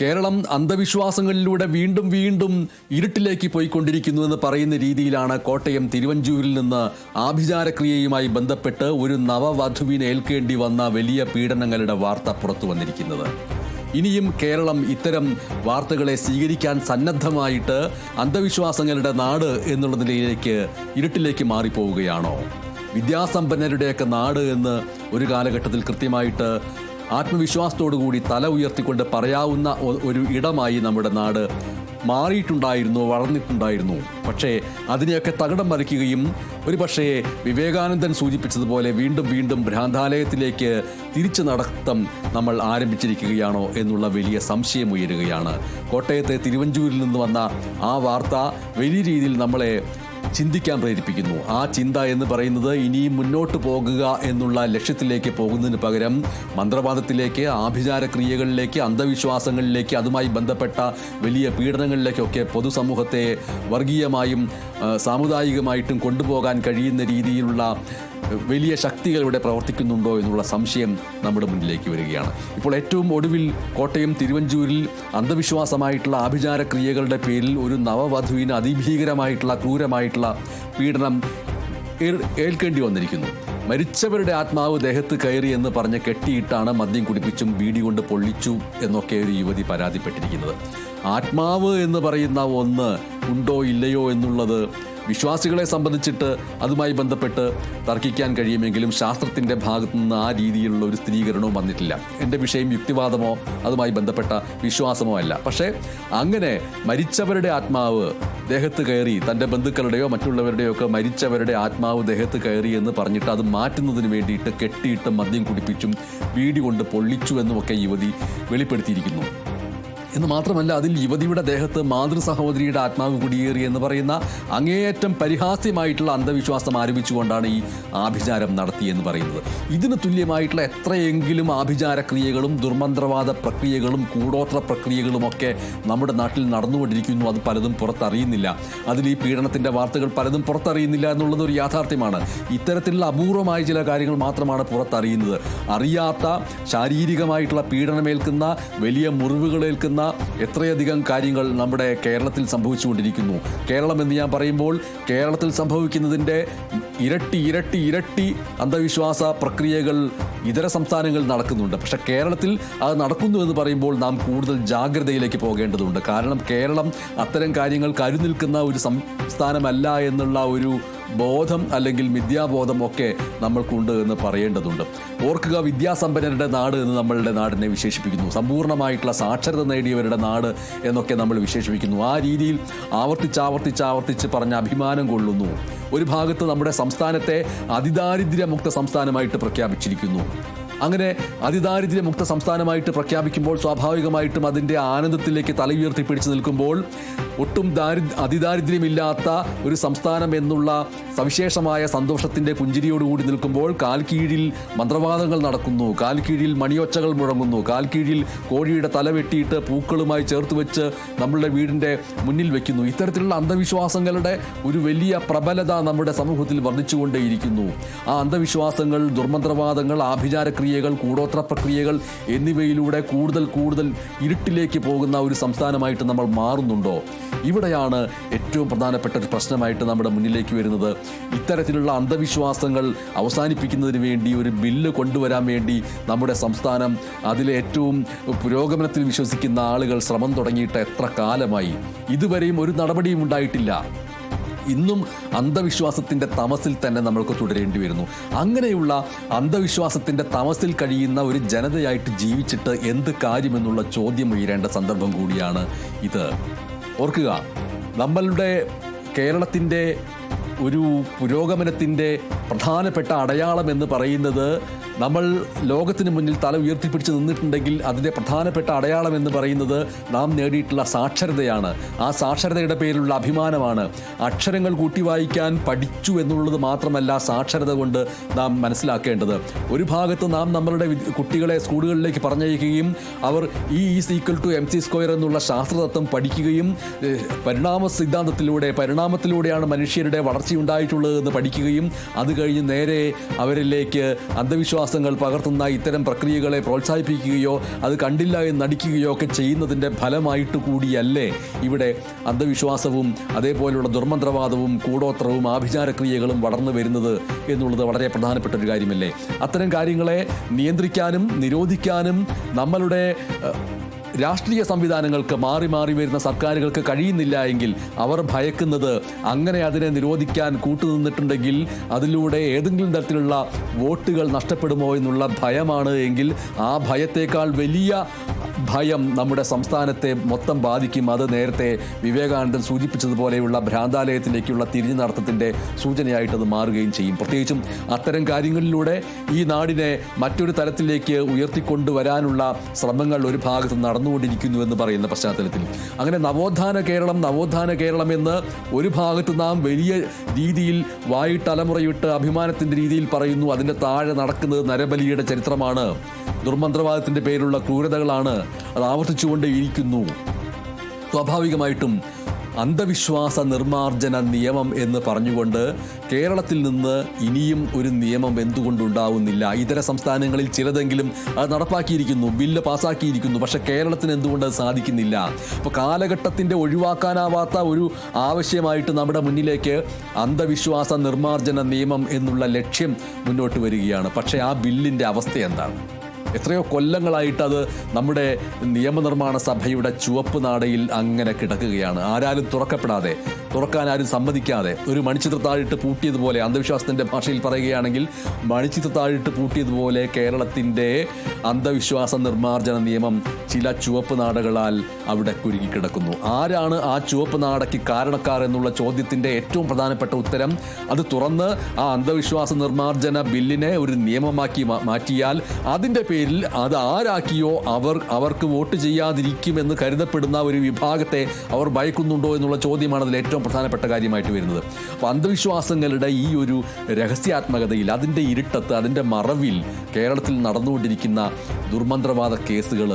കേരളം അന്ധവിശ്വാസങ്ങളിലൂടെ വീണ്ടും വീണ്ടും ഇരുട്ടിലേക്ക് പോയിക്കൊണ്ടിരിക്കുന്നു എന്ന് പറയുന്ന രീതിയിലാണ് കോട്ടയം തിരുവഞ്ചൂരിൽ നിന്ന് ആഭിചാരക്രിയയുമായി ബന്ധപ്പെട്ട് ഒരു നവവധുവിനെ ഏൽക്കേണ്ടി വന്ന വലിയ പീഡനങ്ങളുടെ വാർത്ത പുറത്തു വന്നിരിക്കുന്നത്. ഇനിയും കേരളം ഇത്തരം വാർത്തകളെ സ്വീകരിക്കാൻ സന്നദ്ധമായിട്ട് അന്ധവിശ്വാസങ്ങളുടെ നാട് എന്നുള്ള നിലയിലേക്ക് ഇരുട്ടിലേക്ക് മാറിപ്പോവുകയാണോ? വിദ്യാസമ്പന്നരുടെയൊക്കെ നാട് എന്ന് ഒരു കാലഘട്ടത്തിൽ കൃത്യമായിട്ട് ആത്മവിശ്വാസത്തോടുകൂടി തല ഉയർത്തിക്കൊണ്ട് പറയാവുന്ന ഒരു ഇടമായി നമ്മുടെ നാട് മാറിയിട്ടുണ്ടായിരുന്നു വളർന്നിട്ടുണ്ടായിരുന്നു. പക്ഷേ അതിനെയൊക്കെ തകിടം മറിക്കുകയും ഒരു പക്ഷേ വിവേകാനന്ദൻ സൂചിപ്പിച്ചതുപോലെ വീണ്ടും വീണ്ടും ഭ്രാന്താലയത്തിലേക്ക് തിരിച്ചു നടത്തം നമ്മൾ ആരംഭിച്ചിരിക്കുകയാണോ എന്നുള്ള വലിയ സംശയം ഉയരുകയാണ്. കോട്ടയത്തെ തിരുവഞ്ചൂരിൽ നിന്ന് വന്ന ആ വാർത്ത വലിയ രീതിയിൽ നമ്മളെ ചിന്തിക്കാൻ പ്രേരിപ്പിക്കുന്നു. ആ ചിന്ത എന്ന് പറയുന്നത് ഇനിയും മുന്നോട്ട് പോകുക എന്നുള്ള ലക്ഷ്യത്തിലേക്ക് പോകുന്നതിന് പകരം മന്ത്രവാദത്തിലേക്ക് ആഭിചാര ക്രിയകളിലേക്ക് അന്ധവിശ്വാസങ്ങളിലേക്ക് അതുമായി ബന്ധപ്പെട്ട വലിയ പീഡനങ്ങളിലേക്കൊക്കെ പൊതുസമൂഹത്തെ വർഗീയമായും സാമുദായികമായിട്ടും കൊണ്ടുപോകാൻ കഴിയുന്ന രീതിയിലുള്ള വലിയ ശക്തികൾ ഇവിടെ പ്രവർത്തിക്കുന്നുണ്ടോ എന്നുള്ള സംശയം നമ്മുടെ മുന്നിലേക്ക് വരികയാണ്. ഇപ്പോൾ ഏറ്റവും ഒടുവിൽ കോട്ടയം തിരുവഞ്ചൂരിൽ അന്ധവിശ്വാസമായിട്ടുള്ള ആഭിചാരക്രിയകളുടെ പേരിൽ ഒരു നവവധുവിന് അതിഭീകരമായിട്ടുള്ള ക്രൂരമായിട്ടുള്ള പീഡനം ഏൽക്കേണ്ടി വന്നിരിക്കുന്നു. മരിച്ചവരുടെ ആത്മാവ് ദേഹത്ത് കയറി എന്ന് പറഞ്ഞ് കെട്ടിയിട്ടാണ് മദ്യം കുടിപ്പിച്ചും ബീഡി കൊണ്ട് പൊള്ളിച്ചു എന്നൊക്കെ ഒരു യുവതി പരാതിപ്പെട്ടിരിക്കുന്നത്. ആത്മാവ് എന്ന് പറയുന്ന ഒന്ന് ഉണ്ടോ ഇല്ലയോ എന്നുള്ളത് വിശ്വാസികളെ സംബന്ധിച്ചിട്ട് അതുമായി ബന്ധപ്പെട്ട് തർക്കിക്കാൻ കഴിയുമെങ്കിലും ശാസ്ത്രത്തിന്റെ ഭാഗത്തു നിന്ന് ആ രീതിയിലുള്ള ഒരു സ്ഥിരീകരണവും വന്നിട്ടില്ല. എന്റെ വിഷയം യുക്തിവാദമോ അതുമായി ബന്ധപ്പെട്ട വിശ്വാസമോ അല്ല. പക്ഷേ അങ്ങനെ മരിച്ചവരുടെ ആത്മാവ് ദേഹത്ത് കയറി തന്റെ ബന്ധുക്കളുടെയോ മറ്റുള്ളവരുടെയോ ഒക്കെ മരിച്ചവരുടെ ആത്മാവ് ദേഹത്ത് കയറി എന്ന് പറഞ്ഞിട്ട് അത് മാറ്റുന്നതിന് വേണ്ടിയിട്ട് കെട്ടിയിട്ട് മദ്യം കുടിപ്പിച്ചും വീടി കൊണ്ട് പൊള്ളിച്ചു എന്നുമൊക്കെ യുവതി വെളിപ്പെടുത്തിയിരിക്കുന്നു. എന്ന് മാത്രമല്ല അതിൽ യുവതിയുടെ ദേഹത്ത് മാതൃ സഹോദരിയുടെ ആത്മാവ് കുടിയേറി എന്ന് പറയുന്ന അങ്ങേയറ്റം പരിഹാസ്യമായിട്ടുള്ള അന്ധവിശ്വാസം ആരംഭിച്ചുകൊണ്ടാണ് ഈ ആഭിചാരം നടത്തിയെന്ന് പറയുന്നത്. ഇതിന് തുല്യമായിട്ടുള്ള എത്രയെങ്കിലും ആഭിചാര ക്രിയകളും ദുർമന്ത്രവാദ പ്രക്രിയകളും കൂടോത്ര പ്രക്രിയകളും ഒക്കെ നമ്മുടെ നാട്ടിൽ നടന്നുകൊണ്ടിരിക്കുന്നു. അത് പലതും പുറത്തറിയുന്നില്ല. അതിൽ ഈ പീഡനത്തിന്റെ വാർത്തകൾ പലതും പുറത്തറിയുന്നില്ല എന്നുള്ളത് ഒരു യാഥാർത്ഥ്യമാണ്. ഇത്തരത്തിലുള്ള അപൂർവമായ ചില കാര്യങ്ങൾ മാത്രമാണ് പുറത്തറിയുന്നത്. അറിയാത്ത ശാരീരികമായിട്ടുള്ള പീഡനമേൽക്കുന്ന വലിയ മുറിവുകളേൽക്കുന്ന എത്രയധികം കാര്യങ്ങൾ നമ്മുടെ കേരളത്തിൽ സംഭവിച്ചുകൊണ്ടിരിക്കുന്നു. കേരളം എന്ന് ഞാൻ പറയുമ്പോൾ കേരളത്തിൽ സംഭവിക്കുന്നതിന്റെ ഇരട്ടി ഇരട്ടി ഇരട്ടി അന്ധവിശ്വാസ പ്രക്രിയകൾ ഇതര സംസ്ഥാനങ്ങളിൽ നടക്കുന്നുണ്ട്. പക്ഷെ കേരളത്തിൽ അത് നടക്കുന്നു എന്ന് പറയുമ്പോൾ നാം കൂടുതൽ ജാഗ്രതയിലേക്ക് പോകേണ്ടതുണ്ട്. കാരണം കേരളം അത്തരം കാര്യങ്ങൾ കരുനിൽക്കുന്ന ഒരു സംസ്ഥാനമല്ല എന്നുള്ള ഒരു ബോധം അല്ലെങ്കിൽ മിഥ്യാബോധം ഒക്കെ നമ്മൾക്കുണ്ട് എന്ന് പറയേണ്ടതുണ്ട്. ഓർക്കുക വിദ്യാസമ്പന്നരുടെ നാട് എന്ന് നമ്മളുടെ നാടിനെ വിശേഷിപ്പിക്കുന്നു. സമ്പൂർണമായിട്ടുള്ള സാക്ഷരത നേടിയവരുടെ നാട് എന്നൊക്കെ നമ്മൾ വിശേഷിപ്പിക്കുന്നു. ആ രീതിയിൽ ആവർത്തിച്ചാവർത്തിച്ചാവർത്തിച്ച് ആവർത്തിച്ച് ആവർത്തിച്ച് പറഞ്ഞ അഭിമാനം കൊള്ളുന്നു. ഒരു ഭാഗത്ത് നമ്മുടെ സംസ്ഥാനത്തെ അതിദാരിദ്ര്യമുക്ത സംസ്ഥാനമായിട്ട് പ്രഖ്യാപിച്ചിരിക്കുന്നു. അങ്ങനെ അതിദാരിദ്ര്യമുക്ത സംസ്ഥാനമായിട്ട് പ്രഖ്യാപിക്കുമ്പോൾ സ്വാഭാവികമായിട്ടും അതിന്റെ ആനന്ദത്തിലേക്ക് തല ഉയർത്തി പിടിച്ചു നിൽക്കുമ്പോൾ ഒട്ടും ദാരി അതിദാരിദ്ര്യമില്ലാത്ത ഒരു സംസ്ഥാനം എന്നുള്ള സവിശേഷമായ സന്തോഷത്തിന്റെ പുഞ്ചിരിയോടുകൂടി നിൽക്കുമ്പോൾ കാൽ കീഴിൽ മന്ത്രവാദങ്ങൾ നടക്കുന്നു. കാൽ കീഴിൽ മണിയൊച്ചകൾ മുഴങ്ങുന്നു. കാൽ കീഴിൽ കോഴിയുടെ തല വെട്ടിയിട്ട് പൂക്കളുമായി ചേർത്ത് വെച്ച് നമ്മളുടെ വീടിന്റെ മുന്നിൽ വെക്കുന്നു. ഇത്തരത്തിലുള്ള അന്ധവിശ്വാസങ്ങളുടെ ഒരു വലിയ പ്രബലത നമ്മുടെ സമൂഹത്തിൽ വർദ്ധിച്ചുകൊണ്ടേയിരിക്കുന്നു. ആ അന്ധവിശ്വാസങ്ങൾ ദുർമന്ത്രവാദങ്ങൾ ആഭിചാരക്രിയകൾ കൂടോത്ര പ്രക്രിയകൾ എന്നിവയിലൂടെ കൂടുതൽ കൂടുതൽ ഇരുട്ടിലേക്ക് പോകുന്ന ഒരു സംസ്ഥാനമായിട്ട് നമ്മൾ മാറുന്നുണ്ടോ? ഇവിടെയാണ് ഏറ്റവും പ്രധാനപ്പെട്ട ഒരു പ്രശ്നമായിട്ട് നമ്മുടെ മുന്നിലേക്ക് വരുന്നത്. ഇത്തരത്തിലുള്ള അന്ധവിശ്വാസങ്ങൾ അവസാനിപ്പിക്കുന്നതിന് വേണ്ടി ഒരു ബില്ല് കൊണ്ടുവരാൻ വേണ്ടി നമ്മുടെ സംസ്ഥാനം അതിലെ ഏറ്റവും പുരോഗമനത്തിൽ വിശ്വസിക്കുന്ന ആളുകൾ ശ്രമം തുടങ്ങിയിട്ട് എത്ര കാലമായി? ഇതുവരെയും ഒരു നടപടിയും ഉണ്ടായിട്ടില്ല. ഇന്നും അന്ധവിശ്വാസത്തിന്റെ തമസിൽ തന്നെ നമ്മൾക്ക് തുടരേണ്ടി വരുന്നു. അങ്ങനെയുള്ള അന്ധവിശ്വാസത്തിന്റെ തമസിൽ കഴിയുന്ന ഒരു ജനതയായിട്ട് ജീവിച്ചിട്ട് എന്ത് കാര്യമെന്നുള്ള ചോദ്യം ഉയരേണ്ട സന്ദർഭം കൂടിയാണ് ഇത്. ഓർക്കുക നമ്മളുടെ കേരളത്തിന്റെ ഒരു പുരോഗമനത്തിന്റെ പ്രധാനപ്പെട്ട അടയാളം എന്ന് പറയുന്നത് നമ്മൾ ലോകത്തിന് മുന്നിൽ തല ഉയർത്തിപ്പിടിച്ച് നിന്നിട്ടുണ്ടെങ്കിൽ അതിന്റെ പ്രധാനപ്പെട്ട അടയാളം എന്ന് പറയുന്നത് നാം നേടിയിട്ടുള്ള സാക്ഷരതയാണ്. ആ സാക്ഷരതയുടെ പേരിലുള്ള അഭിമാനമാണ്. അക്ഷരങ്ങൾ കൂട്ടി വായിക്കാൻ പഠിച്ചു എന്നുള്ളത് മാത്രമല്ല സാക്ഷരത കൊണ്ട് നാം മനസ്സിലാക്കേണ്ടത്. ഒരു ഭാഗത്ത് നാം നമ്മളുടെ കുട്ടികളെ സ്കൂളുകളിലേക്ക് പറഞ്ഞയക്കുകയും അവർ E is equal to M C square എന്നുള്ള ശാസ്ത്രതത്വം പഠിക്കുകയും പരിണാമ സിദ്ധാന്തത്തിലൂടെ പരിണാമത്തിലൂടെയാണ് മനുഷ്യരുടെ വളർച്ചയുണ്ടായിട്ടുള്ളത് എന്ന് പഠിക്കുകയും അത് കഴിഞ്ഞ് നേരെ അവരിലേക്ക് അന്ധവിശ്വാസ അന്ധവിശ്വാസങ്ങൾ പകർത്തുന്ന ഇത്തരം പ്രക്രിയകളെ പ്രോത്സാഹിപ്പിക്കുകയോ അത് കണ്ടില്ല എന്ന് നടിക്കുകയോ ഒക്കെ ചെയ്യുന്നതിന്റെ ഫലമായിട്ട് കൂടിയല്ലേ? ഇവിടെ അന്ധവിശ്വാസവും അതേപോലെയുള്ള ദുർമന്ത്രവാദവും കൂടോത്രവും ആഭിചാരക്രിയകളും വളർന്നു വരുന്നത് എന്നുള്ളത് വളരെ പ്രധാനപ്പെട്ട ഒരു കാര്യമല്ലേ? അത്തരം കാര്യങ്ങളെ നിയന്ത്രിക്കാനും നിരോധിക്കാനും നമ്മളുടെ രാഷ്ട്രീയ സംവിധാനങ്ങൾക്ക് മാറി മാറി വരുന്ന സർക്കാരുകൾക്ക് കഴിയുന്നില്ല എങ്കിൽ അവർ ഭയക്കുന്നത് അങ്ങനെ അതിനെ നിരോധിക്കാൻ കൂട്ടുനിന്നിട്ടുണ്ടെങ്കിൽ അതിലൂടെ ഏതെങ്കിലും തരത്തിലുള്ള വോട്ടുകൾ നഷ്ടപ്പെടുമോ എന്നുള്ള ഭയമാണ് എങ്കിൽ ആ ഭയത്തേക്കാൾ വലിയ ഭയം നമ്മുടെ സംസ്ഥാനത്തെ മൊത്തം ബാധിക്കും. അത് നേരത്തെ വിവേകാനന്ദൻ സൂചിപ്പിച്ചതുപോലെയുള്ള ഭ്രാന്താലയത്തിലേക്കുള്ള തിരിഞ്ഞു നടത്തത്തിന്റെ സൂചനയായിട്ടത് മാറുകയും ചെയ്യും. പ്രത്യേകിച്ചും അത്തരം കാര്യങ്ങളിലൂടെ ഈ നാടിനെ മറ്റൊരു തലത്തിലേക്ക് ഉയർത്തിക്കൊണ്ടുവരാനുള്ള ശ്രമങ്ങൾ ഒരു ഭാഗത്ത് നടന്നുകൊണ്ടിരിക്കുന്നു എന്ന് പറയുന്ന പശ്ചാത്തലത്തിൽ. അങ്ങനെ നവോത്ഥാന കേരളം നവോത്ഥാന കേരളം എന്ന് ഒരു ഭാഗത്ത് നാം വലിയ രീതിയിൽ വായിട്ടലമുറയിട്ട് അഭിമാനത്തിന്റെ രീതിയിൽ പറയുന്നു. അതിന്റെ താഴെ നടക്കുന്നത് നരബലിയുടെ ചരിത്രമാണ്. ദുർമന്ത്രവാദത്തിന്റെ പേരിലുള്ള ക്രൂരതകളാണ് അത് ആവർത്തിച്ചുകൊണ്ടേയിരിക്കുന്നു. സ്വാഭാവികമായിട്ടും അന്ധവിശ്വാസ നിർമ്മാർജന നിയമം എന്ന് പറഞ്ഞുകൊണ്ട് കേരളത്തിൽ നിന്ന് ഇനിയും ഒരു നിയമം എന്തുകൊണ്ടുണ്ടാവുന്നില്ല. ഇതര സംസ്ഥാനങ്ങളിൽ ചിലതെങ്കിലും അത് നടപ്പാക്കിയിരിക്കുന്നു ബില്ല് പാസ്സാക്കിയിരിക്കുന്നു പക്ഷേ കേരളത്തിന് എന്തുകൊണ്ട് അത് സാധിക്കുന്നില്ല? അപ്പോൾ കാലഘട്ടത്തിന്റെ ഒഴിവാക്കാനാവാത്ത ഒരു ആവശ്യമായിട്ട് നമ്മുടെ മുന്നിലേക്ക് അന്ധവിശ്വാസ നിർമ്മാർജന നിയമം എന്നുള്ള ലക്ഷ്യം മുന്നോട്ട് വരികയാണ്. പക്ഷേ ആ ബില്ലിന്റെ അവസ്ഥ എന്താണ്? എത്രയോ കൊല്ലങ്ങളായിട്ട് അത് നമ്മുടെ നിയമനിർമ്മാണ സഭയുടെ ചുവപ്പ് നാടയിൽ അങ്ങനെ കിടക്കുകയാണ്. ആരാലും തുറക്കപ്പെടാതെ തുറക്കാൻ ആരും സമ്മതിക്കാതെ ഒരു മണിച്ചിത്രത്താഴിട്ട് പൂട്ടിയതുപോലെ അന്ധവിശ്വാസത്തിന്റെ ഭാഷയിൽ പറയുകയാണെങ്കിൽ മണിച്ചിത്രത്താഴിട്ട് പൂട്ടിയതുപോലെ കേരളത്തിന്റെ അന്ധവിശ്വാസ നിർമ്മാർജന നിയമം ചില ചുവപ്പ് നാടകളാൽ അവിടെ കുരുങ്ങിക്കിടക്കുന്നു ആരാണ് ആ ചുവപ്പ് നാടയ്ക്ക് കാരണക്കാർ എന്നുള്ള ചോദ്യത്തിന്റെ ഏറ്റവും പ്രധാനപ്പെട്ട ഉത്തരം? അത് തുറന്ന് ആ അന്ധവിശ്വാസ നിർമ്മാർജന ബില്ലിനെ ഒരു നിയമമാക്കി മാറ്റിയാൽ അതിന്റെ പേരിൽ അത് ആരാക്കിയോ അവർ അവർക്ക് വോട്ട് ചെയ്യാതിരിക്കുമെന്ന് കരുതപ്പെടുന്ന ഒരു വിഭാഗത്തെ അവർ ഭയക്കുന്നുണ്ടോ എന്നുള്ള ചോദ്യമാണ് അതിൽ ഏറ്റവും പ്രധാനപ്പെട്ട കാര്യമായിട്ട് വരുന്നത്. അപ്പോൾ അന്ധവിശ്വാസങ്ങളുടെ ഈ ഒരു രഹസ്യാത്മകതയിൽ അതിന്റെ ഇരുട്ടത്ത് അതിന്റെ മറവിൽ കേരളത്തിൽ നടന്നുകൊണ്ടിരിക്കുന്ന ദുർമന്ത്രവാദ കേസുകൾ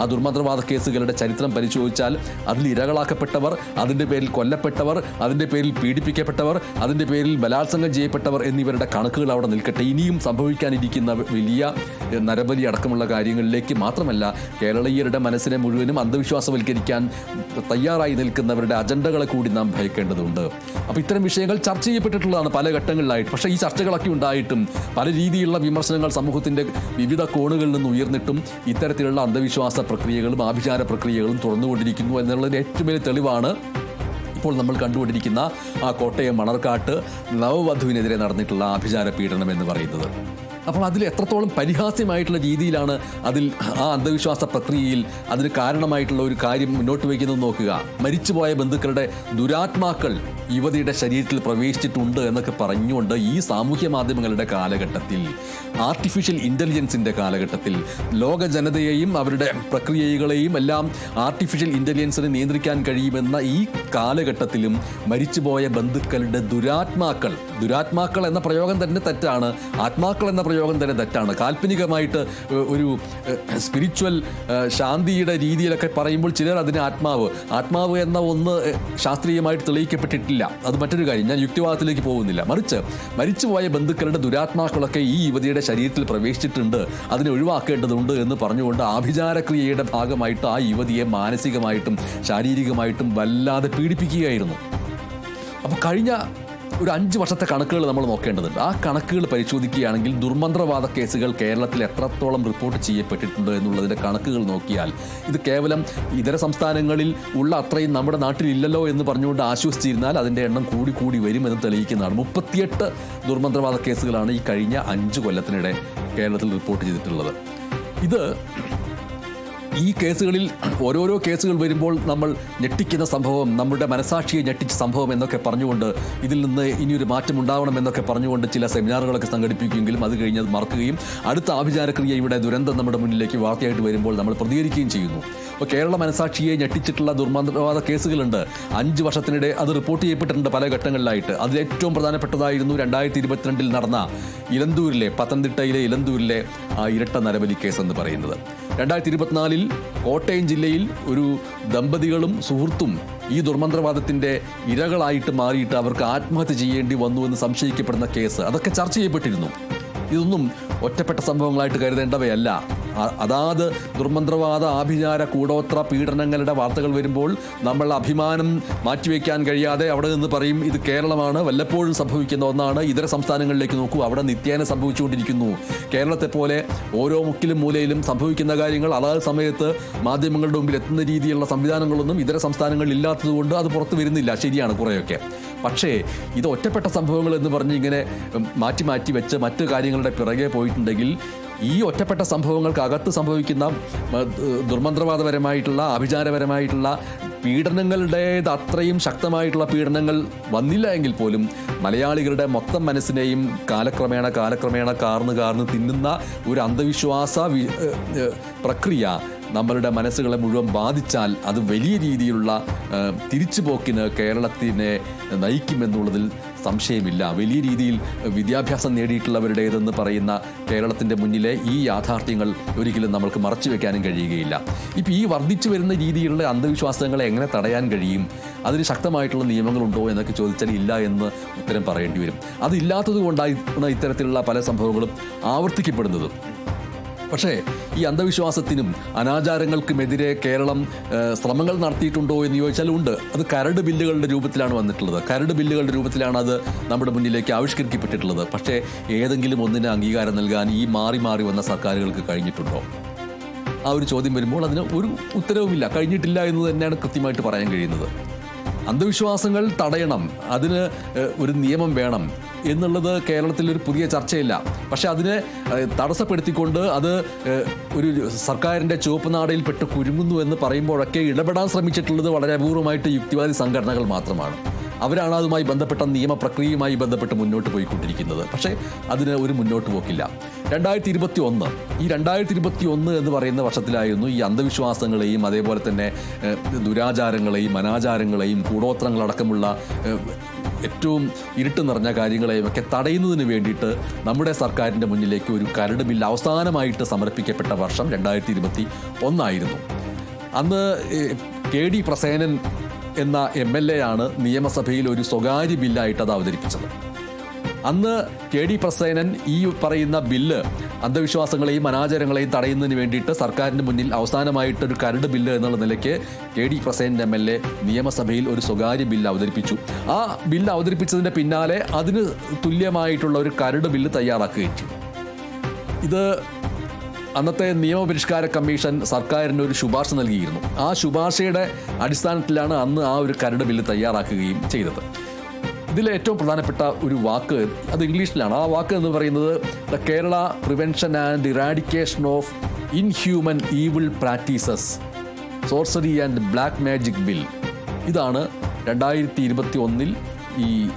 ആ ദുർമന്ത്രവാദ കേസുകളുടെ ചരിത്രം പരിശോധിച്ചാൽ അതിൽ ഇരകളാക്കപ്പെട്ടവർ അതിന്റെ പേരിൽ കൊല്ലപ്പെട്ടവർ അതിന്റെ പേരിൽ പീഡിപ്പിക്കപ്പെട്ടവർ അതിന്റെ പേരിൽ ബലാത്സംഗം ചെയ്യപ്പെട്ടവർ എന്നിവരുടെ കണക്കുകൾ അവിടെ നിൽക്കട്ടെ. ഇനിയും സംഭവിക്കാനിരിക്കുന്ന വലിയ നരബലി അടക്കമുള്ള കാര്യങ്ങളിലേക്ക് മാത്രമല്ല കേരളീയരുടെ മനസ്സിനെ മുഴുവനും അന്ധവിശ്വാസവൽക്കരിക്കാൻ തയ്യാറായി നിൽക്കുന്നവരുടെ അജണ്ടകളെ കൂടി നാം ഭയക്കേണ്ടതുണ്ട്. അപ്പോൾ ഇത്തരം വിഷയങ്ങൾ ചർച്ച ചെയ്യപ്പെട്ടിട്ടുള്ളതാണ് പല ഘട്ടങ്ങളിലായിട്ട് പക്ഷേ ഈ ചർച്ചകളൊക്കെ ഉണ്ടായിട്ടും പല രീതിയിലുള്ള വിമർശനങ്ങൾ സമൂഹത്തിന്റെ വിവിധ കോണുകളിൽ നിന്ന് ഉയർന്നിട്ടും ഇത്തരത്തിലുള്ള അന്ധവിശ്വാസ പ്രക്രിയകളും ആഭിചാര പ്രക്രിയകളും തുറന്നുകൊണ്ടിരിക്കുന്നു എന്നുള്ളതിന് ഏറ്റവും വലിയ തെളിവാണ് ഇപ്പോൾ നമ്മൾ കണ്ടുകൊണ്ടിരിക്കുന്ന ആ കോട്ടയം മണർക്കാട്ട് നവവധുവിനെതിരെ നടന്നിട്ടുള്ള ആഭിചാര പീഡനം എന്ന് പറയുന്നത്. അപ്പോൾ അതിൽ എത്രത്തോളം പരിഹാസ്യമായിട്ടുള്ള രീതിയിലാണ് അതിൽ ആ അന്ധവിശ്വാസ പ്രക്രിയയിൽ അതിന് കാരണമായിട്ടുള്ള ഒരു കാര്യം മുന്നോട്ട് വയ്ക്കുന്നത് നോക്കുക. മരിച്ചുപോയ ബന്ധുക്കളുടെ ദുരാത്മാക്കൾ യുവതിയുടെ ശരീരത്തിൽ പ്രവേശിച്ചിട്ടുണ്ട് എന്നൊക്കെ പറഞ്ഞുകൊണ്ട് ഈ സാമൂഹ്യ മാധ്യമങ്ങളുടെ കാലഘട്ടത്തിൽ ആർട്ടിഫിഷ്യൽ ഇന്റലിജൻസിന്റെ കാലഘട്ടത്തിൽ ലോക ജനതയെയും അവരുടെ പ്രക്രിയകളെയും എല്ലാം ആർട്ടിഫിഷ്യൽ ഇന്റലിജൻസിനെ നിയന്ത്രിക്കാൻ കഴിയുമെന്ന ഈ കാലഘട്ടത്തിലും മരിച്ചുപോയ ബന്ധുക്കളുടെ ദുരാത്മാക്കൾ ദുരാത്മാക്കൾ എന്ന പ്രയോഗം തന്നെ തെറ്റാണ്. ആത്മാക്കൾ എന്ന പ്രയോഗം തന്നെ തെറ്റാണ്. കാൽപ്പനികമായിട്ട് ഒരു സ്പിരിച്വൽ ശാന്തിയുടെ രീതിയിലൊക്കെ പറയുമ്പോൾ ചിലർ അതിന് ആത്മാവ്. ആത്മാവ് എന്ന ഒന്ന് ശാസ്ത്രീയമായിട്ട് തെളിയിക്കപ്പെട്ടിട്ടില്ല. അത് മറ്റൊരു കാര്യം ഞാൻ യുക്തിവാദത്തിലേക്ക് പോകുന്നില്ല. മറിച്ച് മരിച്ചുപോയ ബന്ധുക്കളുടെ ദുരാത്മാക്കളൊക്കെ ഈ യുവതിയുടെ ശരീരത്തിൽ പ്രവേശിച്ചിട്ടുണ്ട്. അതിനെ ഒഴിവാക്കേണ്ടതുണ്ട് എന്ന് പറഞ്ഞുകൊണ്ട് ആഭിചാരക്രിയയുടെ ഭാഗമായിട്ട് ആ യുവതിയെ മാനസികമായിട്ടും ശാരീരികമായിട്ടും വല്ലാതെ പീഡിപ്പിക്കുകയായിരുന്നു. അപ്പോൾ കഴിഞ്ഞ ഒരു അഞ്ച് വർഷത്തെ കണക്കുകൾ നമ്മൾ നോക്കേണ്ടതുണ്ട്. ആ കണക്കുകൾ പരിശോധിക്കുകയാണെങ്കിൽ ദുർമന്ത്രവാദ കേസുകൾ കേരളത്തിൽ എത്രത്തോളം റിപ്പോർട്ട് ചെയ്യപ്പെട്ടിട്ടുണ്ട് എന്നുള്ളതിന്റെ കണക്കുകൾ നോക്കിയാൽ ഇത് കേവലം ഇതര സംസ്ഥാനങ്ങളിൽ ഉള്ള അത്രയും നമ്മുടെ നാട്ടിലില്ലല്ലോ എന്ന് പറഞ്ഞുകൊണ്ട് ആശ്വസിച്ചിരുന്നാൽ അതിന്റെ എണ്ണം കൂടി കൂടി വരുമെന്ന് തെളിയിക്കുന്നതാണ്. മുപ്പത്തിയെട്ട് ദുർമന്ത്രവാദ കേസുകളാണ് ഈ കഴിഞ്ഞ അഞ്ച് കൊല്ലത്തിനിടെ കേരളത്തിൽ റിപ്പോർട്ട് ചെയ്തിട്ടുള്ളത്. ഇത് ഈ കേസുകളിൽ ഓരോരോ കേസുകൾ വരുമ്പോൾ നമ്മൾ ഞെട്ടിക്കുന്ന സംഭവം നമ്മുടെ മനസാക്ഷിയെ ഞെട്ടിച്ച സംഭവം എന്നൊക്കെ പറഞ്ഞുകൊണ്ട് ഇതിൽ നിന്ന് ഇനിയൊരു മാറ്റം ഉണ്ടാവണം എന്നൊക്കെ പറഞ്ഞുകൊണ്ട് ചില സെമിനാറുകളൊക്കെ സംഘടിപ്പിക്കുമെങ്കിലും അത് കഴിഞ്ഞത് മറക്കുകയും അടുത്ത ആഭിചാരക്രിയയുടെ ദുരന്തം നമ്മുടെ മുന്നിലേക്ക് വാർത്തയായിട്ട് വരുമ്പോൾ നമ്മൾ പ്രതികരിക്കുകയും ചെയ്യുന്നു. അപ്പോൾ കേരള മനസാക്ഷിയെ ഞെട്ടിച്ചിട്ടുള്ള ദുർമന്ത്രവാദ കേസുകളുണ്ട്. അഞ്ച് വർഷത്തിനിടെ അത് റിപ്പോർട്ട് ചെയ്യപ്പെട്ടിട്ടുണ്ട് പല ഘട്ടങ്ങളിലായിട്ട്. അതിൽ ഏറ്റവും പ്രധാനപ്പെട്ടതായിരുന്നു രണ്ടായിരത്തി ഇരുപത്തിരണ്ടിൽ നടന്ന ഇലന്തൂരിലെ പത്തനംതിട്ടയിലെ ഇലന്തൂരിലെ ആ ഇരട്ട നരബലി കേസ് എന്ന് പറയുന്നത്. രണ്ടായിരത്തി ഇരുപത്തിനാലിൽ കോട്ടയം ജില്ലയിൽ ഒരു ദമ്പതികളും സുഹൃത്തും ഈ ദുർമന്ത്രവാദത്തിന്റെ ഇരകളായിട്ട് മാറിയിട്ട് അവർക്ക് ആത്മഹത്യ ചെയ്യേണ്ടി വന്നു എന്ന് സംശയിക്കപ്പെടുന്ന കേസ്. അതൊക്കെ ചർച്ച ചെയ്യപ്പെട്ടിരുന്നു. ഇതൊന്നും ഒറ്റപ്പെട്ട സംഭവങ്ങളായിട്ട് കരുതേണ്ടവയല്ല. അതാത് ദുർമന്ത്രവാദ ആഭിചാര കൂടോത്ര പീഡനങ്ങളുടെ വാർത്തകൾ വരുമ്പോൾ നമ്മൾ അഭിമാനം മാറ്റിവെക്കാൻ കഴിയാതെ അവിടെ നിന്ന് പറയും ഇത് കേരളമാണ്. വല്ലപ്പോഴും സംഭവിക്കുന്ന ഒന്നാണ്. ഇതര സംസ്ഥാനങ്ങളിലേക്ക് നോക്കൂ അവിടെ നിത്യേന സംഭവിച്ചുകൊണ്ടിരിക്കുന്നു. കേരളത്തെ പോലെ ഓരോ മുക്കിലും മൂലയിലും സംഭവിക്കുന്ന കാര്യങ്ങൾ അതാത് സമയത്ത് മാധ്യമങ്ങളുടെ മുമ്പിൽ എത്തുന്ന രീതിയിലുള്ള സംവിധാനങ്ങളൊന്നും ഇതര സംസ്ഥാനങ്ങളിൽ ഇല്ലാത്തതുകൊണ്ട് അത് പുറത്തു വരുന്നില്ല. ശരിയാണ് കുറേയൊക്കെ. പക്ഷേ ഇത് ഒറ്റപ്പെട്ട സംഭവങ്ങൾ എന്ന് പറഞ്ഞ് ഇങ്ങനെ മാറ്റി മാറ്റി വെച്ച് മറ്റു കാര്യങ്ങളുടെ പിറകെ പോയിട്ടുണ്ടെങ്കിൽ ഈ ഒറ്റപ്പെട്ട സംഭവങ്ങൾക്കകത്ത് സംഭവിക്കുന്ന ദുർമന്ത്രവാദപരമായിട്ടുള്ള അഭിചാരപരമായിട്ടുള്ള പീഡനങ്ങളുടേത് അത്രയും ശക്തമായിട്ടുള്ള പീഡനങ്ങൾ വന്നില്ല എങ്കിൽ പോലും മലയാളികളുടെ മൊത്തം മനസ്സിനെയും കാലക്രമേണ കാലക്രമേണ കാർന്ന് കാർന്ന് തിന്നുന്ന ഒരു അന്ധവിശ്വാസ പ്രക്രിയ നമ്മളുടെ മനസ്സുകളെ മുഴുവൻ ബാധിച്ചാൽ അത് വലിയ രീതിയിലുള്ള തിരിച്ചുപോക്കിന് കേരളത്തിനെ നയിക്കുമെന്നുള്ളതിൽ സംശയമില്ല. വലിയ രീതിയിൽ വിദ്യാഭ്യാസം നേടിയിട്ടുള്ളവരുടേതെന്ന് പറയുന്ന കേരളത്തിന്റെ മുന്നിലെ ഈ യാഥാർത്ഥ്യങ്ങൾ ഒരിക്കലും നമ്മൾക്ക് മറച്ചു വെക്കാനും കഴിയുകയില്ല. ഇപ്പോൾ ഈ വർദ്ധിച്ചു വരുന്ന രീതിയിലുള്ള അന്ധവിശ്വാസങ്ങളെ എങ്ങനെ തടയാൻ കഴിയും? അതിന് ശക്തമായിട്ടുള്ള നിയമങ്ങളുണ്ടോ എന്നൊക്കെ ചോദിച്ചാൽ ഇല്ല എന്ന് ഉത്തരം പറയേണ്ടി വരും. അതില്ലാത്തത് കൊണ്ടാണ് ഇത്തരത്തിലുള്ള പല സംഭവങ്ങളും ആവർത്തിക്കപ്പെടുന്നതും. പക്ഷേ ഈ അന്ധവിശ്വാസത്തിനും അനാചാരങ്ങൾക്കുമെതിരെ കേരളം ശ്രമങ്ങൾ നടത്തിയിട്ടുണ്ടോ എന്ന് ചോദിച്ചാൽ ഉണ്ട്. അത് കരട് ബില്ലുകളുടെ രൂപത്തിലാണ് വന്നിട്ടുള്ളത്. കരട് ബില്ലുകളുടെ രൂപത്തിലാണ് അത് നമ്മുടെ മുന്നിലേക്ക് ആവിഷ്കരിക്കപ്പെട്ടിട്ടുള്ളത്. പക്ഷേ ഏതെങ്കിലും ഒന്നിന് അംഗീകാരം നൽകാൻ ഈ മാറി മാറി വന്ന സർക്കാരുകൾക്ക് കഴിഞ്ഞിട്ടുണ്ടോ? ആ ഒരു ചോദ്യം വരുമ്പോൾ അതിന് ഒരു ഉത്തരവുമില്ല. കഴിഞ്ഞിട്ടില്ല എന്ന് തന്നെയാണ് കൃത്യമായിട്ട് പറയാൻ കഴിയുന്നത്. അന്ധവിശ്വാസങ്ങൾ തടയണം. അതിന് ഒരു നിയമം വേണം. എന്നുള്ളത് കേരളത്തിൽ ഒരു പുതിയ ചർച്ചയില്ല. പക്ഷെ അതിനെ തടസ്സപ്പെടുത്തിക്കൊണ്ട് അത് ഒരു സർക്കാരിന്റെ ചുവപ്പ് നാടയിൽ പെട്ട് കുരുങ്ങുന്നു എന്ന് പറയുമ്പോഴൊക്കെ ഇടപെടാൻ ശ്രമിച്ചിട്ടുള്ളത് വളരെ അപൂർവമായിട്ട് യുക്തിവാദി സംഘടനകൾ മാത്രമാണ്. അവരാണ് അതുമായി ബന്ധപ്പെട്ട നിയമപ്രക്രിയയുമായി ബന്ധപ്പെട്ട് മുന്നോട്ട് പോയിക്കൊണ്ടിരിക്കുന്നത്. പക്ഷേ അതിന് ഒരു മുന്നോട്ട് പോക്കില്ല. രണ്ടായിരത്തി ഇരുപത്തി ഒന്ന് ഈ രണ്ടായിരത്തി ഇരുപത്തി ഒന്ന് എന്ന് പറയുന്ന വർഷത്തിലായിരുന്നു ഈ അന്ധവിശ്വാസങ്ങളെയും അതേപോലെ തന്നെ ദുരാചാരങ്ങളെയും അനാചാരങ്ങളെയും കൂടോത്രങ്ങളടക്കമുള്ള ഏറ്റവും ഇരുട്ട് നിറഞ്ഞ കാര്യങ്ങളെയും ഒക്കെ തടയുന്നതിന് വേണ്ടിയിട്ട് നമ്മുടെ സർക്കാരിന്റെ മുന്നിലേക്ക് ഒരു കരട് ബില്ല് അവസാനമായിട്ട് സമർപ്പിക്കപ്പെട്ട വർഷം രണ്ടായിരത്തി ഇരുപത്തി ഒന്നായിരുന്നു അന്ന് കെ ഡി പ്രസേനൻ എന്ന എം എൽ എ ആണ് നിയമസഭയിൽ ഒരു സ്വകാര്യ ബില്ലായിട്ട് അത് അവതരിപ്പിച്ചത്. അന്ന് കെ ഡി പ്രസേനൻ ഈ പറയുന്ന ബില്ല് അന്ധവിശ്വാസങ്ങളെയും അനാചാരങ്ങളെയും തടയുന്നതിന് വേണ്ടിയിട്ട് സർക്കാരിന് മുന്നിൽ അവസാനമായിട്ട് ഒരു കരട് ബില്ല് എന്നുള്ള നിലയ്ക്ക് K D Prasenan M L A നിയമസഭയിൽ ഒരു സ്വകാര്യ ബില്ല് അവതരിപ്പിച്ചു. ആ ബില്ല് അവതരിപ്പിച്ചതിന്റെ പിന്നാലെ അതിന് തുല്യമായിട്ടുള്ള ഒരു കരട് ബില്ല് തയ്യാറാക്കുകയും ഇത് അന്നത്തെ നിയമപരിഷ്കാര കമ്മീഷൻ സർക്കാരിന് ഒരു ശുപാർശ നൽകിയിരുന്നു. ആ ശുപാർശയുടെ അടിസ്ഥാനത്തിലാണ് അന്ന് ആ ഒരു കരട് ബില്ല് തയ്യാറാക്കുകയും ചെയ്തത്. ഇതിലെ ഏറ്റവും പ്രധാനപ്പെട്ട ഒരു വാക്ക് അത് ഇംഗ്ലീഷിലാണ്. ആ വാക്ക് എന്ന് പറയുന്നത് the Kerala prevention and eradication of inhuman evil practices sorcery and black magic bill ഇതാണ് രണ്ടായിരത്തി ഇരുപത്തി ഒന്നിൽ ഈ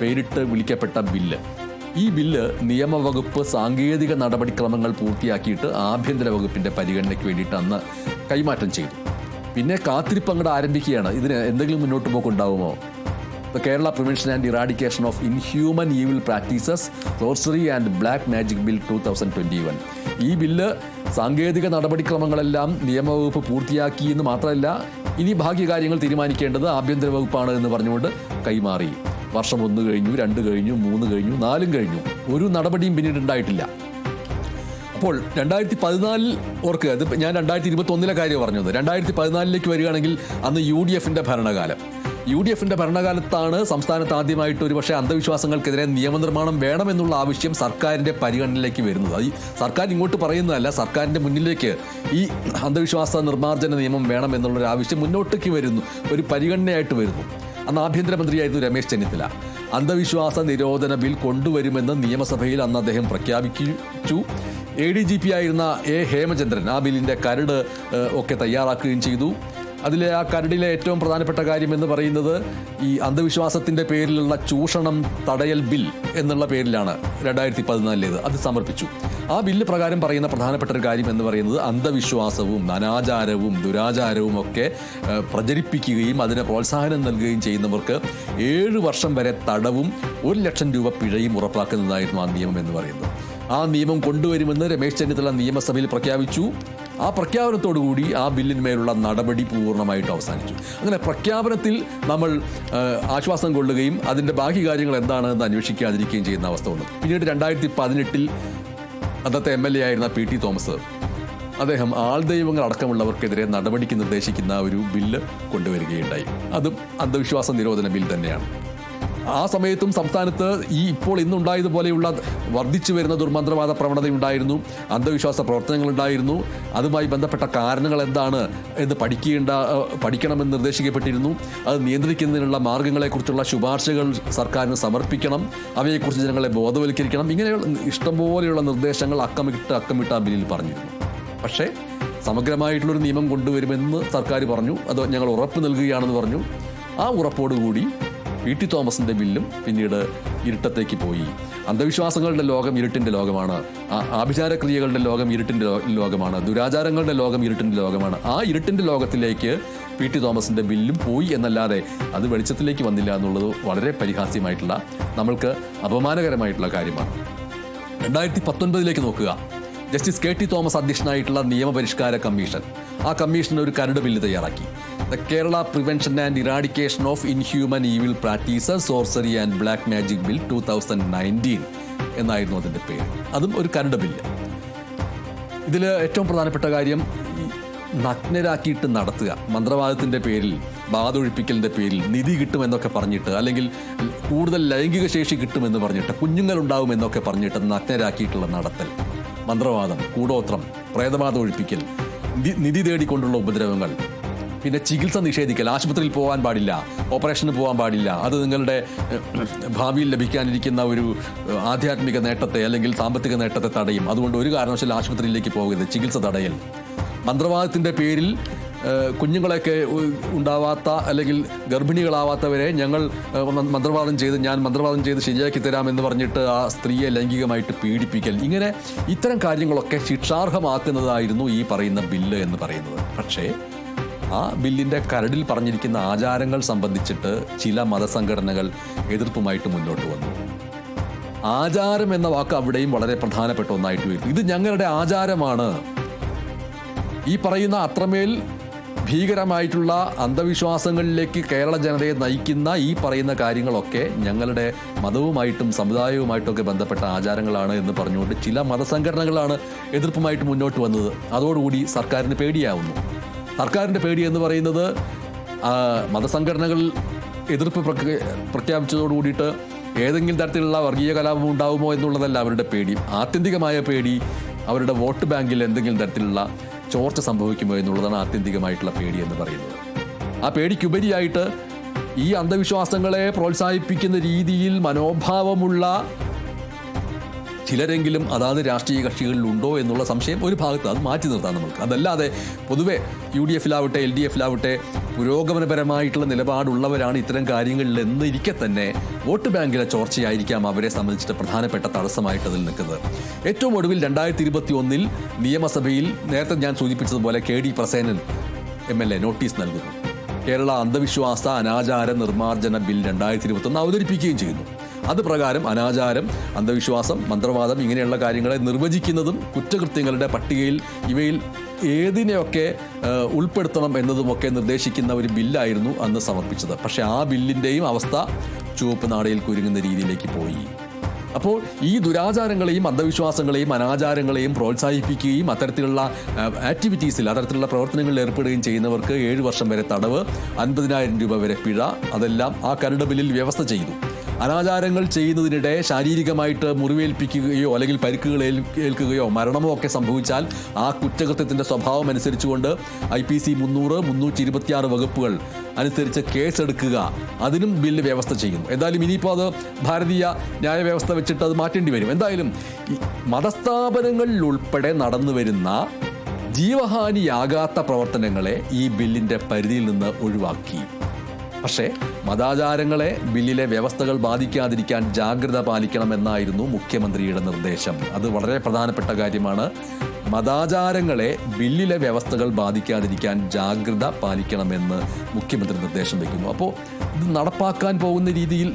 പേരിട്ട് വിളിക്കപ്പെട്ട ബില്ല്. ഈ ബില്ല് നിയമവകുപ്പ് സാങ്കേതിക നടപടിക്രമങ്ങൾ പൂർത്തിയാക്കിയിട്ട് ആഭ്യന്തര വകുപ്പിന്റെ പരിഗണനയ്ക്ക് വേണ്ടിയിട്ട് അന്ന് കൈമാറ്റം ചെയ്തു. പിന്നെ കാത്തിരിപ്പ് അങ്ങോട്ട് ആരംഭിക്കുകയാണ്. ഇതിന് എന്തെങ്കിലും മുന്നോട്ട് പോക്കുണ്ടാവുമോ? The Kerala prevention and eradication of inhuman evil practices sorcery and black magic bill two thousand twenty one ഈ ബില്ല് സാങ്കേതിക നടപടിക്രമങ്ങളെല്ലാം നിയമവകുപ്പ് പൂർത്തിയാക്കി എന്ന് മാത്രമല്ല ഇനി ബാക്കി കാര്യങ്ങൾ തീരുമാനിക്കേണ്ടത് ആഭ്യന്തര വകുപ്പാണ് എന്ന് പറഞ്ഞുകൊണ്ട് കൈമാറി. വർഷം ഒന്ന് കഴിഞ്ഞു രണ്ട് കഴിഞ്ഞു മൂന്ന് കഴിഞ്ഞു നാലും കഴിഞ്ഞു. ഒരു നടപടിയും പിന്നീട് ഉണ്ടായിട്ടില്ല. അപ്പോൾ രണ്ടായിരത്തി പതിനാലിൽ ഓർക്കുക ഇത് ഞാൻ രണ്ടായിരത്തി ഇരുപത്തി ഒന്നിലെ കാര്യം പറഞ്ഞത്. രണ്ടായിരത്തി പതിനാലിലേക്ക് വരികയാണെങ്കിൽ അന്ന് യു ഡി എഫിന്റെ ഭരണകാലം. യു ഡി എഫിന്റെ ഭരണകാലത്താണ് സംസ്ഥാനത്ത് ആദ്യമായിട്ട് ഒരുപക്ഷെ അന്ധവിശ്വാസങ്ങൾക്കെതിരെ നിയമനിർമ്മാണം വേണമെന്നുള്ള ആവശ്യം സർക്കാരിന്റെ പരിഗണനയിലേക്ക് വരുന്നത്. ഈ സർക്കാർ ഇങ്ങോട്ട് പറയുന്നതല്ല സർക്കാരിന്റെ മുന്നിലേക്ക് ഈ അന്ധവിശ്വാസ നിർമ്മാർജന നിയമം വേണം എന്നുള്ളൊരു ആവശ്യം മുന്നോട്ടേക്ക് വരുന്നു ഒരു പരിഗണനയായിട്ട് വരുന്നു. അന്ന് ആഭ്യന്തരമന്ത്രിയായിരുന്നു രമേശ് ചെന്നിത്തല. അന്ധവിശ്വാസ നിരോധന ബിൽ കൊണ്ടുവരുമെന്ന് നിയമസഭയിൽ അന്ന് അദ്ദേഹം പ്രഖ്യാപിച്ചു. എ ഡി ജി പി ആയിരുന്ന എ ഹേമചന്ദ്രൻ ആ ബില്ലിന്റെ കരട് ഒക്കെ തയ്യാറാക്കുകയും ചെയ്തു. അതിലെ ആ കരടിലെ ഏറ്റവും പ്രധാനപ്പെട്ട കാര്യം എന്ന് പറയുന്നത് ഈ അന്ധവിശ്വാസത്തിന്റെ പേരിലുള്ള ചൂഷണം തടയൽ ബിൽ എന്നുള്ള പേരിലാണ് രണ്ടായിരത്തി പതിനാലിലേത് അത് സമർപ്പിച്ചു. ആ ബില്ല് പ്രകാരം പറയുന്ന പ്രധാനപ്പെട്ട ഒരു കാര്യം എന്ന് പറയുന്നത് അന്ധവിശ്വാസവും അനാചാരവും ദുരാചാരവും ഒക്കെ പ്രചരിപ്പിക്കുകയും അതിനെ പ്രോത്സാഹനം നൽകുകയും ചെയ്യുന്നവർക്ക് ഏഴ് വർഷം വരെ തടവും ഒരു ലക്ഷം രൂപ പിഴയും ഉറപ്പാക്കുന്നതായിരുന്നു ആ നിയമം എന്ന് പറയുന്നത്. ആ നിയമം കൊണ്ടുവരുമെന്ന് രമേശ് ചെന്നിത്തല നിയമസഭയിൽ പ്രഖ്യാപിച്ചു. ആ പ്രഖ്യാപനത്തോടുകൂടി ആ ബില്ലിന്മേലുള്ള നടപടി പൂർണമായിട്ട് അവസാനിച്ചു. അങ്ങനെ പ്രഖ്യാപനത്തിൽ നമ്മൾ ആശ്വാസം കൊള്ളുകയും അതിന്റെ ബാക്കി കാര്യങ്ങൾ എന്താണെന്ന് അന്വേഷിക്കാതിരിക്കുകയും ചെയ്യുന്ന അവസ്ഥ വന്നു. പിന്നീട് രണ്ടായിരത്തി പതിനെട്ടിൽ അന്നത്തെ എം എൽ എ ആയിരുന്ന പി ടി തോമസ് അദ്ദേഹം ആൾദൈവങ്ങൾ അടക്കമുള്ളവർക്കെതിരെ നടപടിക്ക് നിർദ്ദേശിക്കുന്ന ഒരു ബില്ല് കൊണ്ടുവരികയുണ്ടായി. അതും അന്ധവിശ്വാസ നിരോധന ബിൽ തന്നെയാണ്. ആ സമയത്തും സംസ്ഥാനത്ത് ഈ ഇപ്പോൾ ഇന്നുണ്ടായതുപോലെയുള്ള വർദ്ധിച്ചു വരുന്ന ദുർമന്ത്രവാദ പ്രവണതയുണ്ടായിരുന്നു. അന്ധവിശ്വാസ പ്രവർത്തനങ്ങളുണ്ടായിരുന്നു. അതുമായി ബന്ധപ്പെട്ട കാരണങ്ങൾ എന്താണ് എന്ന് പഠിക്കേണ്ട പഠിക്കണമെന്ന് നിർദ്ദേശിക്കപ്പെട്ടിരുന്നു. അത് നിയന്ത്രിക്കുന്നതിനുള്ള മാർഗങ്ങളെക്കുറിച്ചുള്ള ശുപാർശകൾ സർക്കാരിന് സമർപ്പിക്കണം. അവയെക്കുറിച്ച് ജനങ്ങളെ ബോധവൽക്കരിക്കണം. ഇങ്ങനെയുള്ള ഇഷ്ടംപോലെയുള്ള നിർദ്ദേശങ്ങൾ അക്കമിട്ട് അക്കമിട്ട് ആ ബില്ലിൽ പറഞ്ഞിരുന്നു. പക്ഷേ സമഗ്രമായിട്ടുള്ളൊരു നിയമം കൊണ്ടുവരുമെന്ന് സർക്കാർ പറഞ്ഞു. അത് ഞങ്ങൾ ഉറപ്പ് നൽകുകയാണെന്ന് പറഞ്ഞു. ആ ഉറപ്പോടുകൂടി പി ടി തോമസിന്റെ ബില്ലും പിന്നീട് ഇരുട്ടത്തേക്ക് പോയി. അന്ധവിശ്വാസങ്ങളുടെ ലോകം ഇരുട്ടിന്റെ ലോകമാണ്. ആഭിചാരക്രിയകളുടെ ലോകം ഇരുട്ടിന്റെ ലോകമാണ്. ദുരാചാരങ്ങളുടെ ലോകം ഇരുട്ടിന്റെ ലോകമാണ്. ആ ഇരുട്ടിന്റെ ലോകത്തിലേക്ക് പി ടി തോമസിന്റെ ബില്ലും പോയി എന്നല്ലാതെ അത് വെളിച്ചത്തിലേക്ക് വന്നില്ല എന്നുള്ളത് വളരെ പരിഹാസ്യമായിട്ടുള്ള നമ്മൾക്ക് അപമാനകരമായിട്ടുള്ള കാര്യമാണ്. രണ്ടായിരത്തി പത്തൊൻപതിലേക്ക് നോക്കുക. ജസ്റ്റിസ് കെ ടി തോമസ് അധ്യക്ഷനായിട്ടുള്ള നിയമപരിഷ്കാര കമ്മീഷൻ. ആ കമ്മീഷൻ ഒരു കരട് ബില്ല് തയ്യാറാക്കി. The Kerala prevention and eradication of inhuman evil practices sorcery and black magic bill two thousand nineteen എന്നായിരുന്നു അതിന്റെ പേര്. അതും ഒരു കരട് ബില്ല് ഇതിൽ ഏറ്റവും പ്രധാനപ്പെട്ട കാര്യം നഗ്നരാക്കിയിട്ട് നടത്തുക. മന്ത്രവാദത്തിന്റെ പേരിൽ ബാധൊഴിപ്പിക്കലിന്റെ പേരിൽ നിധി കിട്ടുമെന്നൊക്കെ പറഞ്ഞിട്ട് അല്ലെങ്കിൽ കൂടുതൽ ലൈംഗിക ശേഷി കിട്ടുമെന്ന് പറഞ്ഞിട്ട് കുഞ്ഞുങ്ങളുണ്ടാവുമെന്നൊക്കെ പറഞ്ഞിട്ട് നഗ്നരാക്കിയിട്ടുള്ള നടത്തൽ. മന്ത്രവാദം കൂടോത്രം പ്രേതബാധ ഒഴിപ്പിക്കൽ നിധി തേടിക്കൊണ്ടുള്ള ഉപദ്രവങ്ങൾ പിന്നെ ചികിത്സ നിഷേധിക്കൽ. ആശുപത്രിയിൽ പോകാൻ പാടില്ല. ഓപ്പറേഷന് പോകാൻ പാടില്ല. അത് നിങ്ങളുടെ ഭാവിയിൽ ലഭിക്കാനിരിക്കുന്ന ഒരു ആധ്യാത്മിക നേട്ടത്തെ അല്ലെങ്കിൽ സാമ്പത്തിക നേട്ടത്തെ തടയും. അതുകൊണ്ട് ഒരു കാരണവശാലും ആശുപത്രിയിലേക്ക് പോകരുത്. ചികിത്സ തടയൽ. മന്ത്രവാദത്തിന്റെ പേരിൽ കുഞ്ഞുങ്ങളെയൊക്കെ ഉണ്ടാവാത്ത അല്ലെങ്കിൽ ഗർഭിണികളാവാത്തവരെ ഞങ്ങൾ മന്ത്രവാദം ചെയ്ത് ഞാൻ മന്ത്രവാദം ചെയ്ത് ശരിയാക്കി തരാമെന്ന് പറഞ്ഞിട്ട് ആ സ്ത്രീയെ ലൈംഗികമായിട്ട് പീഡിപ്പിക്കൽ. ഇങ്ങനെ ഇത്തരം കാര്യങ്ങളൊക്കെ ശിക്ഷാർഹമാക്കുന്നതായിരുന്നു ഈ പറയുന്ന ബില്ല് എന്ന് പറയുന്നത്. പക്ഷേ ആ ബില്ലിന്റെ കരടിൽ പറഞ്ഞിരിക്കുന്ന ആചാരങ്ങൾ സംബന്ധിച്ചിട്ട് ചില മതസംഘടനകൾ എതിർപ്പുമായിട്ട് മുന്നോട്ട് വന്നു. ആചാരം എന്ന വാക്ക് അവിടെയും വളരെ പ്രധാനപ്പെട്ട ഒന്നായിട്ട് വരും ഇത് ഞങ്ങളുടെ ആചാരമാണ്. ഈ പറയുന്ന അത്രമേൽ ഭീകരമായിട്ടുള്ള അന്ധവിശ്വാസങ്ങളിലേക്ക് കേരള ജനതയെ നയിക്കുന്ന ഈ പറയുന്ന കാര്യങ്ങളൊക്കെ ഞങ്ങളുടെ മതവുമായിട്ടും സമുദായവുമായിട്ടൊക്കെ ബന്ധപ്പെട്ട ആചാരങ്ങളാണ് എന്ന് പറഞ്ഞുകൊണ്ട് ചില മതസംഘടനകളാണ് എതിർപ്പുമായിട്ട് മുന്നോട്ട് വന്നത്. അതോടുകൂടി സർക്കാരിന് പേടിയാവുന്നു. സർക്കാരിന്റെ പേടി എന്ന് പറയുന്നത് മതസംഘടനകൾ എതിർപ്പ് പ്രഖ്യ- പ്രഖ്യാപിച്ചതോട് കൂടിയിട്ട് ഏതെങ്കിലും തരത്തിലുള്ള വർഗീയ കലാപം ഉണ്ടാവുമോ എന്നുള്ളതല്ല അവരുടെ പേടി. ആത്യന്തികമായ പേടി അവരുടെ വോട്ട് ബാങ്കിൽ എന്തെങ്കിലും തരത്തിലുള്ള ചോർച്ച സംഭവിക്കുമോ എന്നുള്ളതാണ് ആത്യന്തികമായിട്ടുള്ള പേടി എന്ന് പറയുന്നത്. ആ പേടിക്കുപരിയായിട്ട് ഈ അന്ധവിശ്വാസങ്ങളെ പ്രോത്സാഹിപ്പിക്കുന്ന രീതിയിൽ മനോഭാവമുള്ള ചിലരെങ്കിലും അതാത് രാഷ്ട്രീയ കക്ഷികളിൽ ഉണ്ടോ എന്നുള്ള സംശയം ഒരു ഭാഗത്ത് അത് മാറ്റി നിർത്താം നമുക്ക് അതല്ലാതെ പൊതുവെ യു ഡി എഫിലാവട്ടെ എൽ ഡി എഫിലാവട്ടെ പുരോഗമനപരമായിട്ടുള്ള നിലപാടുള്ളവരാണ് ഇത്തരം കാര്യങ്ങളിൽ എന്നിരിക്കെ തന്നെ വോട്ട് ബാങ്കിലെ ചോർച്ചയായിരിക്കാം അവരെ സംബന്ധിച്ചിട്ട് പ്രധാനപ്പെട്ട തടസ്സമായിട്ട് അതിൽ നിൽക്കുന്നത്. ഏറ്റവും ഒടുവിൽ രണ്ടായിരത്തി ഇരുപത്തി ഒന്നിൽ നിയമസഭയിൽ നേരത്തെ ഞാൻ സൂചിപ്പിച്ചതുപോലെ K D Prasenan M L A notice നൽകുന്നു. കേരള അന്ധവിശ്വാസ അനാചാര നിർമ്മാർജന ബിൽ രണ്ടായിരത്തി ഇരുപത്തൊന്ന് അവതരിപ്പിക്കുകയും ചെയ്യുന്നു. അത് പ്രകാരം അനാചാരം അന്ധവിശ്വാസം മന്ത്രവാദം ഇങ്ങനെയുള്ള കാര്യങ്ങളെ നിർവചിക്കുന്നതും കുറ്റകൃത്യങ്ങളുടെ പട്ടികയിൽ ഇവയിൽ ഏതിനെയൊക്കെ ഉൾപ്പെടുത്തണം എന്നതുമൊക്കെ നിർദ്ദേശിക്കുന്ന ഒരു ബില്ലായിരുന്നു അന്ന് സമർപ്പിച്ചത്. പക്ഷേ ആ ബില്ലിന്റെയും അവസ്ഥ ചുവപ്പ് നാടയിൽ കുരുങ്ങുന്ന രീതിയിലേക്ക് പോയി. അപ്പോൾ ഈ ദുരാചാരങ്ങളെയും അന്ധവിശ്വാസങ്ങളെയും അനാചാരങ്ങളെയും പ്രോത്സാഹിപ്പിക്കുകയും അത്തരത്തിലുള്ള ആക്ടിവിറ്റീസിൽ അത്തരത്തിലുള്ള പ്രവർത്തനങ്ങളിൽ ഏർപ്പെടുകയും ചെയ്യുന്നവർക്ക് ഏഴ് വർഷം വരെ തടവ് അൻപതിനായിരം രൂപ വരെ പിഴ അതെല്ലാം ആ കരട് ബില്ലിൽ വ്യവസ്ഥ ചെയ്തു. അനാചാരങ്ങൾ ചെയ്യുന്നതിനിടെ ശാരീരികമായിട്ട് മുറിവേൽപ്പിക്കുകയോ അല്ലെങ്കിൽ പരിക്കുകൾ ഏൽക്കുകയോ മരണമോ ഒക്കെ സംഭവിച്ചാൽ ആ കുറ്റകൃത്യത്തിന്റെ സ്വഭാവം അനുസരിച്ചുകൊണ്ട് ഐ പി സി മുന്നൂറ് മുന്നൂറ്റി ഇരുപത്തിയാറ് വകുപ്പുകൾ അനുസരിച്ച് കേസെടുക്കുക. അതിനും ബില്ല് വ്യവസ്ഥ ചെയ്യുന്നു. എന്തായാലും ഇനിയിപ്പോൾ അത് ഭാരതീയ ന്യായ വ്യവസ്ഥ വെച്ചിട്ട് അത് മാറ്റേണ്ടി വരും. എന്തായാലും മതസ്ഥാപനങ്ങളിൽ ഉൾപ്പെടെ നടന്നു വരുന്ന ജീവഹാനിയാകാത്ത പ്രവർത്തനങ്ങളെ ഈ ബില്ലിന്റെ പരിധിയിൽ നിന്ന് ഒഴിവാക്കി. പക്ഷേ മതാചാരങ്ങളെ ബില്ലിലെ വ്യവസ്ഥകൾ ബാധിക്കാതിരിക്കാൻ ജാഗ്രത പാലിക്കണമെന്നായിരുന്നു മുഖ്യമന്ത്രിയുടെ നിർദ്ദേശം. അത് വളരെ പ്രധാനപ്പെട്ട കാര്യമാണ്. മതാചാരങ്ങളെ ബില്ലിലെ വ്യവസ്ഥകൾ ബാധിക്കാതിരിക്കാൻ ജാഗ്രത പാലിക്കണമെന്ന് മുഖ്യമന്ത്രി നിർദ്ദേശം വയ്ക്കുന്നു അപ്പോൾ ഇത് നടപ്പാക്കാൻ പോകുന്ന രീതിയിൽ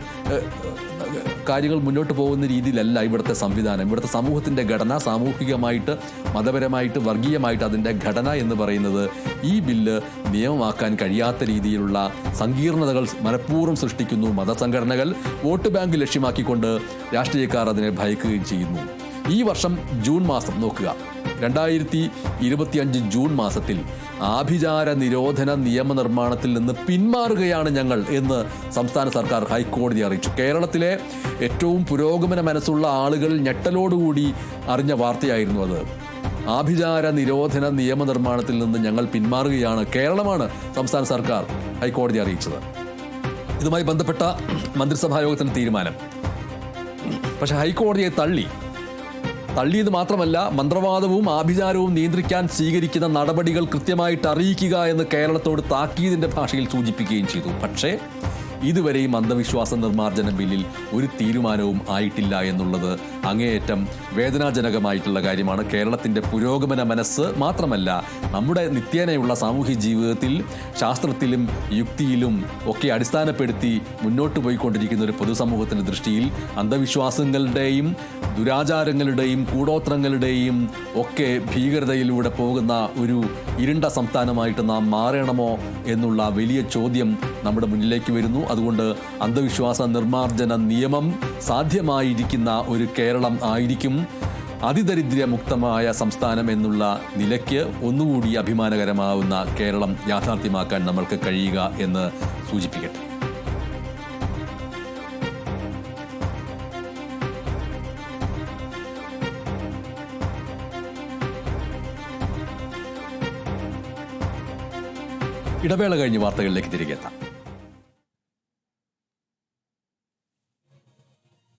കാര്യങ്ങൾ മുന്നോട്ട് പോകുന്ന രീതിയിലല്ല ഇവിടുത്തെ സംവിധാനം. ഇവിടുത്തെ സമൂഹത്തിന്റെ ഘടന സാമൂഹികമായിട്ട് മതപരമായിട്ട് വർഗീയമായിട്ട് അതിന്റെ ഘടന എന്ന് പറയുന്നത് ഈ ബില്ല് നിയമമാക്കാൻ കഴിയാത്ത രീതിയിലുള്ള സങ്കീർണതകൾ മനഃപൂർവം സൃഷ്ടിക്കുന്നു. മതസംഘടനകൾ വോട്ട് ബാങ്ക് ലക്ഷ്യമാക്കിക്കൊണ്ട് രാഷ്ട്രീയക്കാർ അതിനെ ഭയക്കുകയും ചെയ്യുന്നു. ഈ വർഷം ജൂൺ മാസം നോക്കുക. രണ്ടായിരത്തി ഇരുപത്തിയഞ്ച് ജൂൺ മാസത്തിൽ ആഭിചാര നിരോധന നിയമനിർമ്മാണത്തിൽ നിന്ന് പിന്മാറുകയാണ് ഞങ്ങൾ എന്ന് സംസ്ഥാന സർക്കാർ ഹൈക്കോടതി അറിയിച്ചു. കേരളത്തിലെ ഏറ്റവും പുരോഗമന മനസ്സുള്ള ആളുകൾ ഞെട്ടലോടുകൂടി അറിഞ്ഞ വാർത്തയായിരുന്നു അത്. ആഭിചാര നിരോധന നിയമനിർമ്മാണത്തിൽ നിന്ന് ഞങ്ങൾ പിന്മാറുകയാണ് കേരളമാണ് സംസ്ഥാന സർക്കാർ ഹൈക്കോടതി അറിയിച്ചത്. ഇതുമായി ബന്ധപ്പെട്ട മന്ത്രിസഭാ യോഗത്തിന് തീരുമാനം. പക്ഷെ ഹൈക്കോടതിയെ തള്ളി തള്ളിയത് മാത്രമല്ല മന്ത്രവാദവും ആഭിചാരവും നിയന്ത്രിക്കാൻ സ്വീകരിക്കുന്ന നടപടികൾ കൃത്യമായിട്ട് അറിയിക്കുക എന്ന് കേരളത്തോട് താക്കീതിന്റെ ഭാഷയിൽ സൂചിപ്പിക്കുകയും ചെയ്തു. പക്ഷേ ഇതുവരെയും അന്ധവിശ്വാസ നിർമ്മാർജന ബില്ലിൽ ഒരു തീരുമാനവും ആയിട്ടില്ല എന്നുള്ളത് അങ്ങേയറ്റം വേദനാജനകമായിട്ടുള്ള കാര്യമാണ്. കേരളത്തിന്റെ പുരോഗമന മനസ്സ് മാത്രമല്ല നമ്മുടെ നിത്യേനയുള്ള സാമൂഹ്യ ജീവിതത്തിൽ ശാസ്ത്രത്തിലും യുക്തിയിലും ഒക്കെ അടിസ്ഥാനപ്പെടുത്തി മുന്നോട്ട് പോയിക്കൊണ്ടിരിക്കുന്ന ഒരു പൊതുസമൂഹത്തിന്റെ ദൃഷ്ടിയിൽ അന്ധവിശ്വാസങ്ങളുടെയും ദുരാചാരങ്ങളുടെയും കൂടോത്രങ്ങളുടെയും ഒക്കെ ഭീകരതയിലൂടെ പോകുന്ന ഒരു ഇരുണ്ട സംസ്ഥാനമായിട്ട് നാം മാറണമോ എന്നുള്ള വലിയ ചോദ്യം നമ്മുടെ മുന്നിലേക്ക് വരുന്നു. അതുകൊണ്ട് അന്ധവിശ്വാസ നിർമ്മാർജന നിയമം സാധ്യമായിരിക്കുന്ന ഒരു കേരളം ആയിരിക്കും അതിദരിദ്രമുക്തമായ സംസ്ഥാനം എന്നുള്ള നിലയ്ക്ക് ഒന്നുകൂടി അഭിമാനകരമാവുന്ന കേരളം യാഥാർത്ഥ്യമാക്കാൻ നമ്മൾക്ക് കഴിയുക എന്ന് സൂചിപ്പിക്കട്ടെ. ഇടവേള കഴിഞ്ഞ് വാർത്തകളിലേക്ക് തിരികെ എത്താം.